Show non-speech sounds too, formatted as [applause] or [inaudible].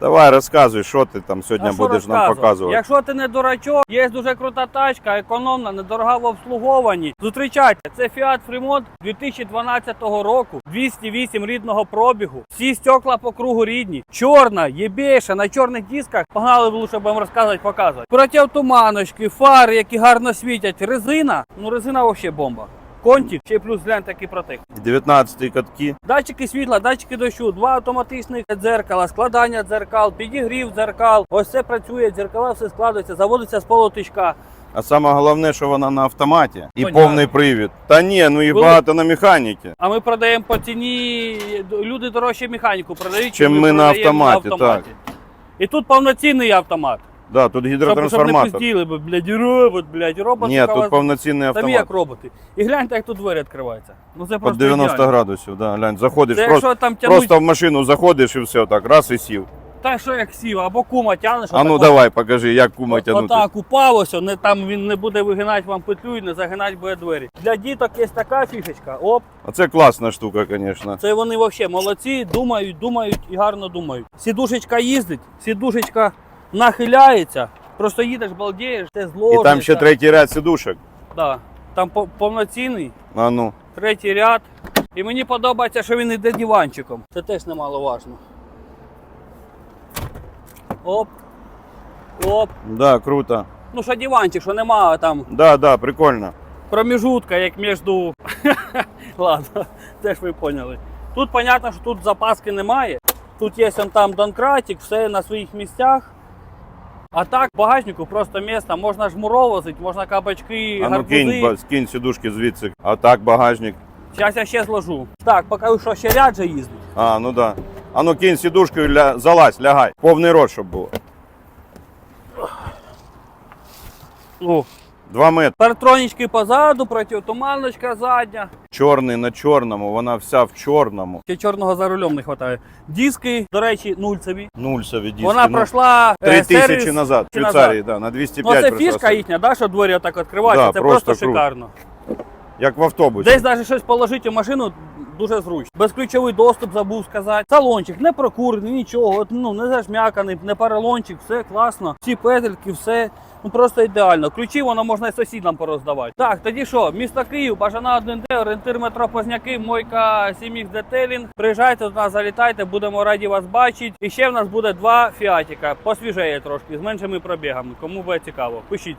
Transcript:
Давай розказуй, що ти там сьогодні А що будеш нам розказувати? показувати. Якщо ти не дурачок, є дуже крута тачка, економна, недорога в обслуговуванні. Зустрічайте, це Fiat Fremont 2012 року, 208 рідного пробігу, всі стекла по кругу рідні, чорна, єбейша, на чорних дисках. Погнали лучше будемо розказувати, показувати. Противтуманочки, фари, які гарно світять, резина. Ну резина взагалі бомба. Контик, ще плюс глянь такий протек. 19 катки. Датчики світла, датчики дощу, два автоматичних дзеркала, складання дзеркал, підігрів дзеркал. Ось це працює, дзеркала все складується, заводиться з полутичка. А саме головне, що вона на автоматі і Понятно. повний привід. Та ні, ну і Коли- багато на механіки. А ми продаємо по ціні. Люди дорожче механіку продають, Чим ми на продаємо автоматі, І тут повноцінний автомат. Да, тут Щоб, щоб не гідротрансформатор. пизділи, бо, блядь, робот, блядь, робот. Ні, тут вас- повноцінний Самі як роботи. І гляньте, як тут двері відкриваються. Ну це просто 90 ідеально. градусів, да, глянь, заходиш, Це просто, якщо там тянуть, просто в машину заходиш і все, так, раз і сів. та що як сів, або кума тянеш. А ну отак давай, покажи, як кума тягнути. Отак упалося, не там він не буде вигинати вам петлю і не загинати буде двері. Для діток є така фішечка. Оп, А це класна штука, звісно. це вони взагалі молодці, думають, думають і гарно думають. Сідушечка їздить, сідушечка нахиляється. Просто їдеш, балдієш, це І там ще третій ряд сидушок. Да. Там повноцінний, А ну. третій ряд. І мені подобається, що він йде диванчиком. Це теж немаловажно. Оп. Оп. Да, круто. Ну що диванчик, що немає там Да, да, прикольно. промежутка, як між. [laughs] Ладно, теж ви поняли. Тут понятно, що тут запаски немає. Тут є он там донкратик, все на своїх місцях. А так, багажнику просто місце, можна жмуровозити, можна кабачки, А ну гарбузи. кинь, ба- сідушки звідси. А так, багажник. Зараз я ще зложу. Так, покажу, що ще ряд же їздить. А, ну да. А ну кинь сідушку ля... залазь, лягай. Повний рот, щоб було. Ну, 2 метри. Партронічки позаду, протиотуманочка задня. Чорний на чорному, вона вся в чорному. Ще чорного за рулем не вистачає. Диски, до речі, нульцеві. Нульцеві диски. Вона ну, пройшла е, 3 тисячі назад. В Швейцарії, да, на 205. Ну, це фішка їхня, да, що двері отак відкриваються. Да, це просто, просто шикарно. Як в автобусі. Десь навіть щось положити в машину. Дуже зручно. Безключовий доступ забув сказати. Салончик не прокурений, нічого, ну не зашм'яканий, не паралончик, все класно. Всі петельки, все Ну просто ідеально. Ключі воно можна і сусідам пороздавати. Так, тоді що, місто Київ, бажана 1Д, орієнтир метро Позняки, мойка 7X детелінг. Приїжджайте до нас, залітайте, будемо раді вас бачити. І ще в нас буде два фіатіка, посвіжеє трошки, з меншими пробігами. Кому буде цікаво, пишіть.